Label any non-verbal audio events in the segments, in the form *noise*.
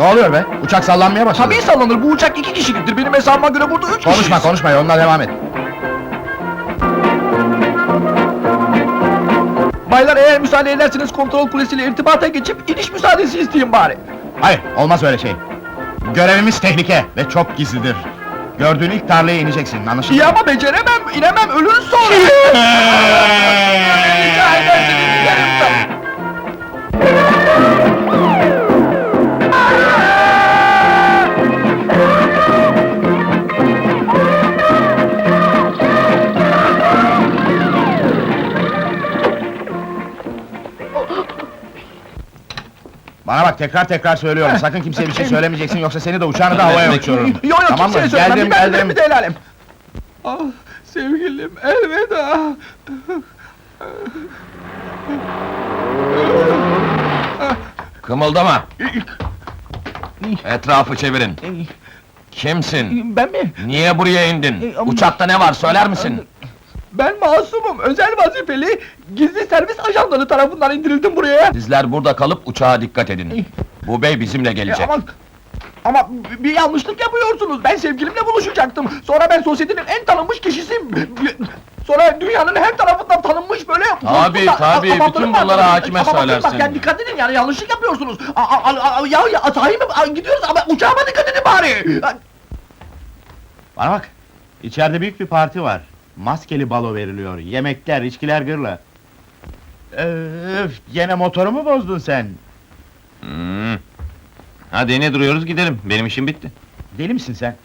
Ne oluyor be? Uçak sallanmaya başladı. Tabii sallanır, bu uçak iki kişiliktir. Benim hesabıma göre burada üç Konuşma kişiyiz. konuşma yoluna devam et. Baylar eğer müsaade ederseniz kontrol kulesiyle irtibata geçip iniş müsaadesi isteyeyim bari. Hayır olmaz öyle şey. Görevimiz tehlike ve çok gizlidir. Gördüğün ilk tarlaya ineceksin anlaşıldı İyi mı? ama beceremem, inemem, ölürüz sonra. *laughs* Rica ederseniz inerim tabii. Tekrar tekrar söylüyorum. Sakın kimseye bir şey söylemeyeceksin yoksa seni de uçağını da havaya uçururum. Yok yok tamam mı? kimseye söylemem, Geldim ben geldim. de el alem. Ah sevgilim elveda. Kımıldama! Etrafı çevirin. Kimsin? Ben mi? Niye buraya indin? Uçakta ne var söyler misin? Ben masumum, özel vazifeli, gizli servis ajanları tarafından indirildim buraya. Sizler burada kalıp uçağa dikkat edin. Bu bey bizimle gelecek. ama ama bir yanlışlık yapıyorsunuz. Ben sevgilimle buluşacaktım. Sonra ben sosyetenin en tanınmış kişisiyim. Sonra dünyanın her tarafından tanınmış böyle... Tabii, tabii, bütün var. bunları hakime söylersin. Bak yani dikkat edin yani yanlışlık yapıyorsunuz. A, a, a, a- ya, ya sahi mi? A, gidiyoruz ama uçağıma dikkat edin bari. Bana bak. İçeride büyük bir parti var. Maskeli balo veriliyor. Yemekler, içkiler gırla. Öf, gene motorumu bozdun sen. Hmm. Hadi ne duruyoruz gidelim. Benim işim bitti. Deli misin sen?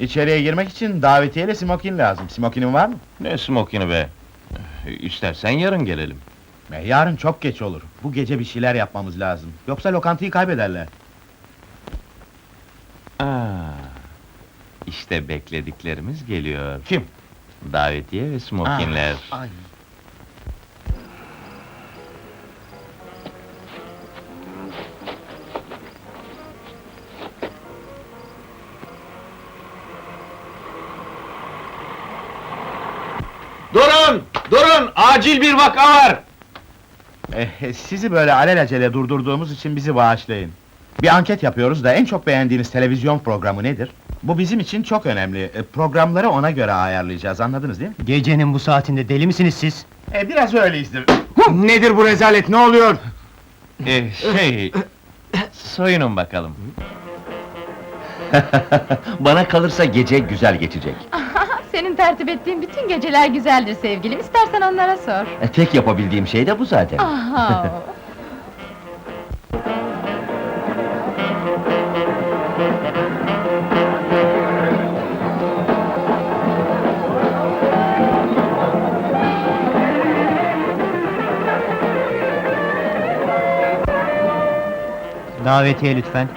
İçeriye girmek için davetiyeyle smokin lazım. Smokinin var mı? Ne smokini be? İstersen yarın gelelim. E, yarın çok geç olur. Bu gece bir şeyler yapmamız lazım. Yoksa lokantayı kaybederler. Aa, işte beklediklerimiz geliyor. Kim? Davetiye ve smokinler. Ay. Durun! Durun! Acil bir vaka var! Eh, sizi böyle alelacele durdurduğumuz için bizi bağışlayın. Bir anket yapıyoruz da en çok beğendiğiniz televizyon programı nedir? Bu bizim için çok önemli. E, Programları ona göre ayarlayacağız, anladınız değil mi? Gecenin bu saatinde deli misiniz siz? E, biraz öyleyizdir. Nedir bu rezalet, ne oluyor? Ee, şey... Soyunun bakalım. *laughs* Bana kalırsa gece güzel geçecek. *laughs* Senin tertip ettiğin bütün geceler güzeldir sevgilim. İstersen onlara sor. E, Tek yapabildiğim şey de bu zaten. Aha. Davetiye lütfen.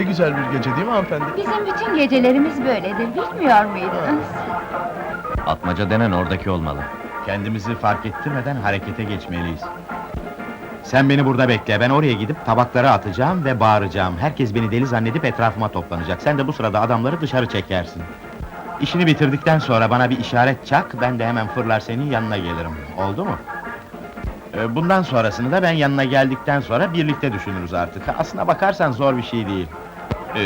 Ne güzel bir gece değil mi hanımefendi? Bizim bütün gecelerimiz böyledir, bilmiyor muydunuz? Atmaca denen oradaki olmalı. Kendimizi fark ettirmeden harekete geçmeliyiz. Sen beni burada bekle, ben oraya gidip tabakları atacağım ve bağıracağım. Herkes beni deli zannedip etrafıma toplanacak. Sen de bu sırada adamları dışarı çekersin. İşini bitirdikten sonra bana bir işaret çak, ben de hemen fırlar senin yanına gelirim. Oldu mu? Ee, Bundan sonrasını da ben yanına geldikten sonra birlikte düşünürüz artık. Aslına bakarsan zor bir şey değil. Ee,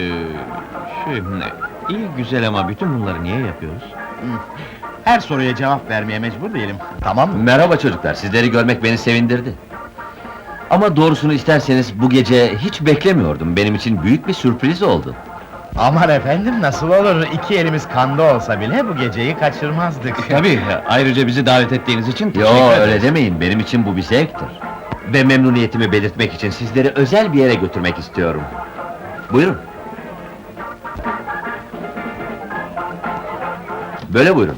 şey, ne? İyi güzel ama bütün bunları niye yapıyoruz? *laughs* Her soruya cevap vermeye mecbur değilim. Tamam mı? Merhaba çocuklar, sizleri görmek beni sevindirdi. Ama doğrusunu isterseniz bu gece hiç beklemiyordum. Benim için büyük bir sürpriz oldu. Aman efendim nasıl olur? İki elimiz kanda olsa bile bu geceyi kaçırmazdık. *laughs* Tabii, ayrıca bizi davet ettiğiniz için teşekkür Yo ederim. öyle demeyin, benim için bu bir zevktir. Ve memnuniyetimi belirtmek için sizleri özel bir yere götürmek istiyorum. Buyurun. Böyle buyurun.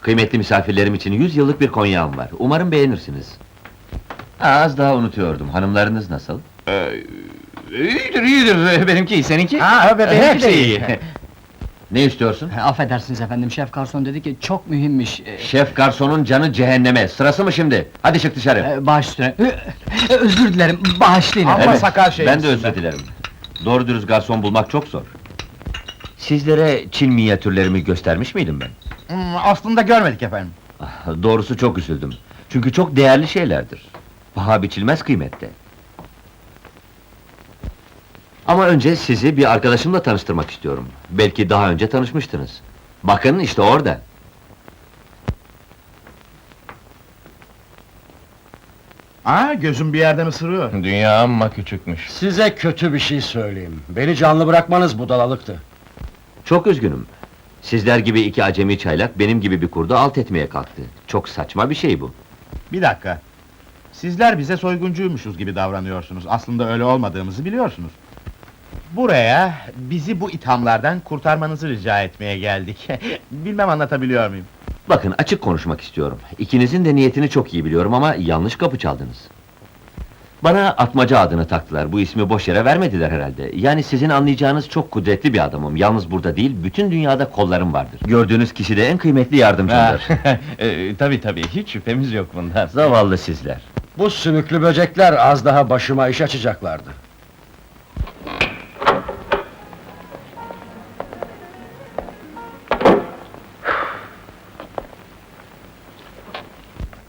Kıymetli misafirlerim için yüz yıllık bir konyağım var. Umarım beğenirsiniz. Aa, az daha unutuyordum. Hanımlarınız nasıl? Ee, iyidir, iyidir. *laughs* Benimki iyi, seninki? Ha, be- benimki de iyi. iyi. *laughs* Ne istiyorsun? Affedersiniz efendim, Şef Garson dedi ki çok mühimmiş. E, Şef garsonun canı cehenneme. Sırası mı şimdi? Hadi çık dışarı. e, baş üstüne. Özür dilerim, bağışlayın Ama efendim. sakal şey Ben de özür dilerim. Doğru dürüst garson bulmak çok zor. Sizlere Çin minyatürlerimi göstermiş miydim ben? Hmm, aslında görmedik efendim. Ah, Doğrusu çok üzüldüm. Çünkü çok değerli şeylerdir. Paha biçilmez kıymette. Ama önce sizi bir arkadaşımla tanıştırmak istiyorum. Belki daha önce tanışmıştınız. Bakın işte orada. Aa, gözüm bir yerden ısırıyor. Dünya amma küçükmüş. Size kötü bir şey söyleyeyim. Beni canlı bırakmanız budalalıktı. Çok üzgünüm. Sizler gibi iki acemi çaylak benim gibi bir kurdu alt etmeye kalktı. Çok saçma bir şey bu. Bir dakika. Sizler bize soyguncuymuşuz gibi davranıyorsunuz. Aslında öyle olmadığımızı biliyorsunuz. Buraya bizi bu ithamlardan kurtarmanızı rica etmeye geldik. *laughs* Bilmem anlatabiliyor muyum? Bakın açık konuşmak istiyorum. İkinizin de niyetini çok iyi biliyorum ama yanlış kapı çaldınız. Bana atmaca adını taktılar. Bu ismi boş yere vermediler herhalde. Yani sizin anlayacağınız çok kudretli bir adamım. Yalnız burada değil, bütün dünyada kollarım vardır. Gördüğünüz kişi de en kıymetli yardımcımdır. ee, *laughs* tabii tabii, hiç şüphemiz yok bundan. Zavallı sizler. Bu sümüklü böcekler az daha başıma iş açacaklardı.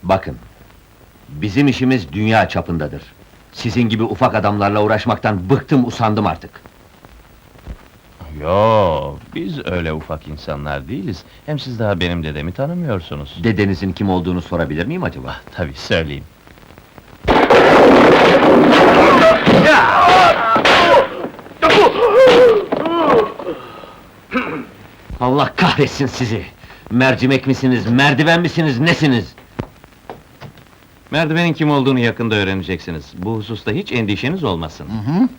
Bakın, bizim işimiz dünya çapındadır. Sizin gibi ufak adamlarla uğraşmaktan bıktım, usandım artık. Yo, biz öyle ufak insanlar değiliz. Hem siz daha benim dedemi tanımıyorsunuz. Dedenizin kim olduğunu sorabilir miyim acaba? Tabii, söyleyeyim. Allah kahretsin sizi! Mercimek misiniz, merdiven misiniz, nesiniz? Merdivenin kim olduğunu yakında öğreneceksiniz. Bu hususta hiç endişeniz olmasın. Hı hı.